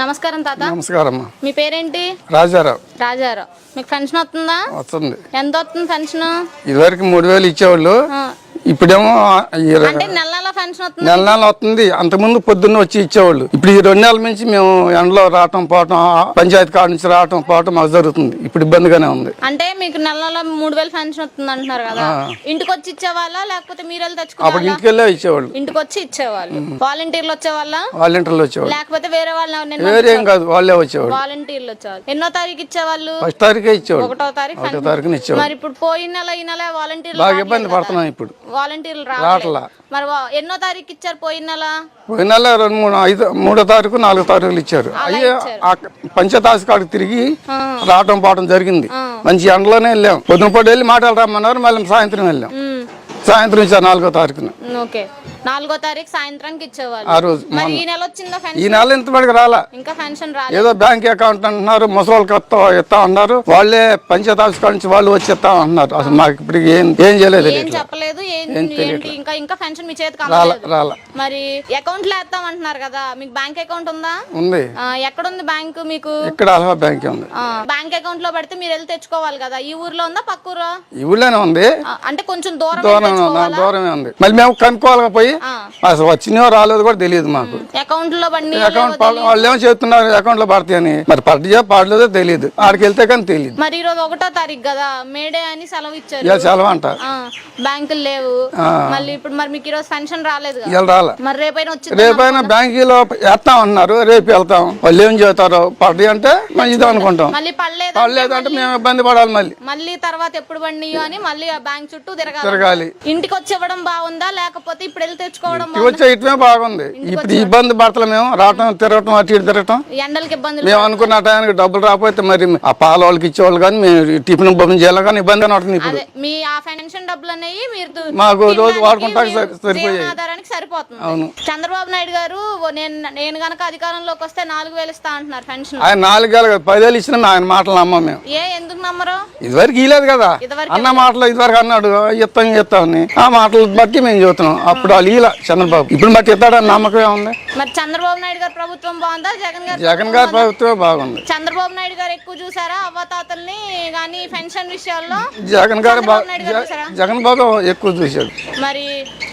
నమస్కారం తాత. నమస్కారం మీ పేరేంటి? రాజారావు. రాజారావు. మీకు పెన్షన్ వస్తుందా? వస్తుంది. ఎంత వస్తుంది పెన్షన్? ఇదివరకు మూడు వేలు ఇచ్చేవాళ్ళు. ఇప్పుడేమో అంటే నెల పెన్షన్ వస్తుంది? నెల నెల వస్తుంది. అంతకుముందు పొద్దున్న వచ్చి ఇచ్చేవాళ్ళు. ఇప్పుడు ఈ రెండు నెలల నుంచి మేము ఎండలో రావటం పోవటం పంచాయతీ కాడ నుంచి రావటం పోవటం మాకు జరుగుతుంది. ఇప్పుడు ఇబ్బందిగానే ఉంది. అంటే మీకు నెల నెల మూడు వేలు పెన్షన్ వస్తుంది అంటున్నారు కదా. ఇంటికి వచ్చి ఇచ్చేవాళ్ళ? లేకపోతే మీరు వెళ్ళి అప్పుడు తెచ్చుకోవాలా ఇంటికి వెళ్ళే ఇచ్చేవాళ్ళు. ఇంటికి వచ్చి ఇచ్చేవాళ్ళు వాలంటీర్లు వచ్చేవాళ్ళ? వాలంటీర్లు వచ్చేవాళ్ళు. లేకపోతే వేరే వాళ్ళు ఎవరినైనా వేరేం కాదు వాళ్ళే వచ్చేవాళ్ళు. వాలంటీర్లు వచ్చేవాళ్ళు. ఎన్నో తారీఖు ఇచ్చేవాళ్ళు? ఫస్ట్ తారీఖే ఇచ్చేవాళ్ళు. ఒకటో తారీఖు ఒకటో పెన్షన్. తారీఖున ఇచ్చేవాళ్ళు. మరి ఇప్పుడు పోయిన నెల ఈ నెల వాలంటీర్లు బాగా రావట్లేదు ఇబ్బంది కదా. పడుతున్నాం ఇప్పుడు. వాలంటీర్లు రావట్లా. మరి వా- ఎన్నో తారీఖు ఇచ్చారు పోయిన నెల? పోయిన నెల రెండు మూడు ఐదు మూడో తారీఖు నాలుగో తారీఖులు ఇచ్చారు. అయ్యి ఆఫీస్ కాడికి తిరిగి రావటం పోవటం జరిగింది. మంచి ఎండలోనే వెళ్ళాం. పొద్దున పూట వెళ్ళి మాటలు రమ్మన్నారు మళ్ళీ సాయంత్రం వెళ్ళాం. సాయంత్రం ఇచ్చారు నాలుగో తారీఖున. ఓకే. నాలుగో తారీఖు సాయంత్రానికి ఇచ్చేవాళ్ళు. ఆ రోజు మరి ఈ నెల వచ్చిందా ఈ పెన్షన్? నెల ఇంతవరకు రాలా. ఇంకా పెన్షన్ రాలేదు. ఏదో బ్యాంక్ అకౌంట్ అంటున్నారు ముసలోళ్ళకి ఇస్తా అన్నారు. వాళ్ళే పంచాయతీ ఆఫీస్ కాడ నుంచి వాళ్ళు వచ్చి ఇస్తా అంటున్నారు. అసలు మాకు ఇప్పుడు ఏం ఏం చేయలేదు ఏం చెప్పలేదు. ఏం ఏంటి ఇంకా ఇంకా పెన్షన్ మీ చేతికి రాలా మరి అకౌంట్లో వేస్తాం అంటున్నారు కదా మీకు బ్యాంక్ అకౌంట్ ఉందా? ఉంది. ఆ, ఎక్కడుంది బ్యాంక్ మీకు? ఇక్కడ అలహా బ్యాంక్ ఉంది. బ్యాంక్ అకౌంట్లో పెడితే మీరు వెళ్ళి తెచ్చుకోవాలి కదా ఈ ఊర్లో ఉందా పక్క ఊరు ఈ ఊళ్ళోనే ఉంది. అంటే కొంచెం దూరం? దూరమే ఉంది మళ్ళీ మేము కనుక్కోవాలి పోయి. అసలు వచ్చినాయో రాలేదు కూడా తెలియదు మాకు. అకౌంట్లో బండి అకౌంట్ పడ- వాళ్ళు ఏమో చెప్తున్నారు అకౌంట్లో పడతాయి అని మరి పడ్డా పడలేదో తెలియదు. ఆడికి వెళ్తే కానీ తెలియదు. మరి ఈ రోజు ఒకటో తారీఖు కదా మేడే అని సెలవు ఇచ్చారు. సెలవు అంట. బ్యాంకులు లేవు. మళ్ళీ ఇప్పుడు మరి మీకు ఈరోజు పెన్షన్ రాలేదు రాలే. మరి రేపైనా వచ్చింది రేపైనా బ్యాంకీలో వేస్తాం అన్నారు. రేపు వెళ్తాం. వాళ్ళు ఏం చెబుతారో పడ్డాయి అంటే మంచిది అనుకుంటాం. మళ్ళీ పడలేదు వాళ్ళు లేదంటే మేము ఇబ్బంది పడాలి మళ్ళీ. మళ్ళీ తర్వాత ఎప్పుడు బండియో అని మళ్ళీ ఆ బ్యాంక్ చుట్టూ తిరగాలి. తిరగాలి. ఇంటికి వచ్చి ఇవ్వడం బాగుందా? లేకపోతే ఇప్పుడు వెళ్ళి తెచ్చుకోవడం వచ్చే ఇటువే బాగుంది. ఇప్పుడు ఇబ్బంది పడతలే మేము. రావటం తిరగటం అటు ఇటు తిరగటం. ఎండలకి ఇబ్బందులు మేము అనుకున్న టైంకి డబ్బులు రాకపోతే మరి ఆ పాల వాళ్ళకి ఇచ్చేవాళ్ళు కానీ మేము టిఫిన్ పంపిణీ చేయాలి కానీ ఇబ్బంది ఇప్పుడు. అదే మీ ఆ ఫైనాన్షియల్ డబ్బులు అనేవి మీరు మాకు రోజు సరి- సరిపోయాయి. సరిపోతుంది. అవును. చంద్రబాబు నాయుడు గారు నేను నేను గనక అధికారంలోకి వస్తే నాలుగు వేలు ఇస్తా అంటున్నారు పెన్షన్. ఆయన నాలుగేళ్ళు కాదు పదేళ్ళు ఇచ్చినా ఆయన మాటలు నమ్మం మేము. ఏ ఎందుకు నమ్మరు? ఇదివరకు ఇలేదు కదా. అన్న మాటలు ఇదివరకు అన్నాడు ఇస్తాం ఇస్తామని ఆ మాటలు బట్టి మేము చూస్తున్నాం అప్పుడు వాళ్ళు ఇలా చంద్రబాబు. ఇప్పుడు బట్టి ఇస్తాడని నమ్మకం ఏముంది? మరి చంద్రబాబు నాయుడు గారి ప్రభుత్వం బాగుందా? జగన్ గారు జగన్ గారి ప్రభుత్వమే బాగుంది. చంద్రబాబు నాయుడు గారు ఎక్కువ చూసారా? అవ్వతాతల్ని కానీ పెన్షన్ విషయాల్లో? జగన్ గారు? జగన్ బాబు ఎక్కువ చూశాడు. మరి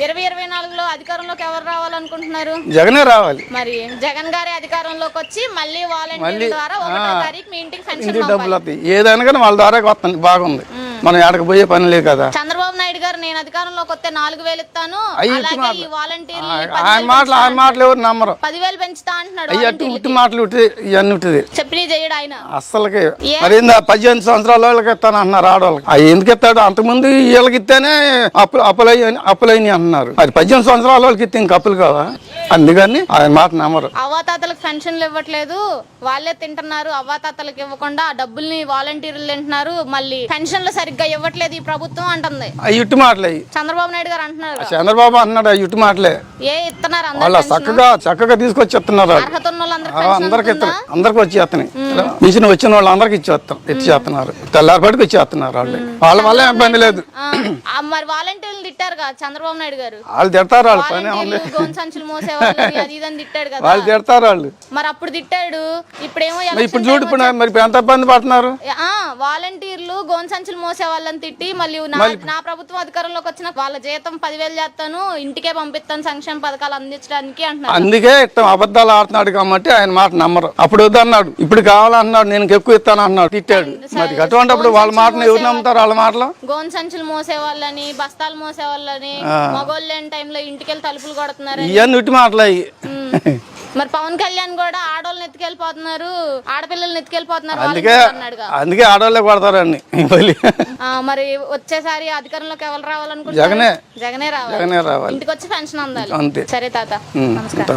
ఇరవై ఇరవై నాలుగులో అధికారంలోకి ఎవరు రావాలనుకుంటున్నారు? జగనే రావాలి. మరి జగన్ గారి అధికారంలోకి వచ్చి మళ్ళీ వాలంటీర్ ద్వారా ఒకటో తారీఖు మీ ఇంటికి పెన్షన్. డబ్బులు ఏదైనా కానీ వాళ్ళ ద్వారా వస్తుంది బాగుంది. మనం ఎక్కడికి పోయే పని లేదు కదా. గారు నేను అధికారంలోకి వస్తే నాలుగు వేలు ఇస్తాను. అలాగే ఈ వాలంటీర్లు ఆయన మాటలు ఆయన మాటలు ఎవరు నమ్మరు. పదివేలు పెంచుతా అంటున్నాడు అయ్యి అటు ఉట్టి మాటలు ఉట్టి ఇవన్నీ చెప్పిలీ చేయడు ఆయన. అస్సలకి. మరి పద్దెనిమిది సంవత్సరాల వాళ్ళకి ఇస్తాను అంటున్నారు ఆడవాళ్ళకి. అవి ఎందుకు ఇస్తాడు? అంతకుముందు వీళ్ళకి ఇస్తేనే అప్పులు అప్పులయ్యి అప్పులైన అంటున్నారు. మరి పద్దెనిమిది సంవత్సరాల వాళ్ళకి ఇస్తే ఇంక అప్పులు కావా? అందుకని ఆయన మాట నమ్మరు. అవ్వాతాతలకు పెన్షన్లు ఇవ్వట్లేదు. వాళ్ళే తింటున్నారు. అవ్వాతాతలకు ఇవ్వకుండా డబ్బుల్ని వాలంటీర్లు తింటున్నారు. మళ్ళీ పెన్షన్లు సరిగ్గా ఇవ్వట్లేదు ఈ ప్రభుత్వం అంటుంది. ఇట్టి మాటలు. చంద్రబాబు నాయుడు గారు అంటున్నారు చంద్రబాబు అంటున్నాడు అవి ఇట్టి మాటలే. ఏ ఇస్తున్నారు వాళ్ళ చక్కగా చక్కగా తీసుకొచ్చి ఇస్తున్నారు ఆ, అందరికి? ఇస్తారు అందరికి వచ్చి మిషన్ వచ్చిన వాళ్ళు అందరికి ఇచ్చేస్తాం ఇచ్చేస్తున్నారు. తెల్లారిపాటికి ఇచ్చేస్తున్నారు వాళ్ళు. వాళ్ళ వల్ల ఏం ఇబ్బంది లేదు. ఆ, ఆ, మరి వాలంటీర్లు తిట్టారు కదా చంద్రబాబు నాయుడు గారు. వాళ్ళు తిడతారు వాళ్ళు పని సంచులు మోసేవాళ్ళు వాళ్ళు తిడతారు వాళ్ళు. మరి అప్పుడు తిట్టాడు ఇప్పుడేమో ఇప్పుడు చూడు మరి ఎంత ఇబ్బంది పడుతున్నారు? ఆ వాలంటీర్లు గోన్ సంచులు మోసే వాళ్ళని తిట్టి మళ్ళీ నా ప్రభుత్వం అధికారంలోకి వచ్చిన వాళ్ళ జీతం పదివేలు చేస్తాను ఇంటికే పంపిస్తాను సంక్షేమ పథకాలు అందించడానికి అంటున్నారు. అందుకే ఇష్టం అబద్ధాలు ఆడుతున్నాడు కాబట్టి ఆయన మాట నమ్మరు. అప్పుడు వద్దన్నాడు ఇప్పుడు కావాలన్నాడు నేను ఎక్కువ ఇస్తాను అన్నాడు తిట్టాడు. మరి అటువంటిప్పుడు వాళ్ళ మాటను ఎవరు నమ్ముతారు వాళ్ళ మాటలు? గోన్ సంచులు మోసే వాళ్ళని బస్తాలు మోసే వాళ్ళని మగోళ్ళు లేని టైంలో ఇంటికెళ్ళి తలుపులు కొడుతున్నారు ఇవన్నీ మాటలు అయ్యి. మరి పవన్ కళ్యాణ్ కూడా ఆడవాళ్ళని ఎత్తుకెళ్ళిపోతున్నారు ఆడపిల్లల్ని ఎత్తుకెళ్ళిపోతున్నారు అందుకే ఆడవాళ్ళే కొడతారండి ఆ, మరి వచ్చేసారి అధికారంలోకి ఎవరు రావాలనుకుంటున్నారు? జగనే. జగనే రావాలి. జగనే రావాలి. ఇంటికి వచ్చి పెన్షన్ అందాలి. అంతే. సరే తాత. నమస్కారం.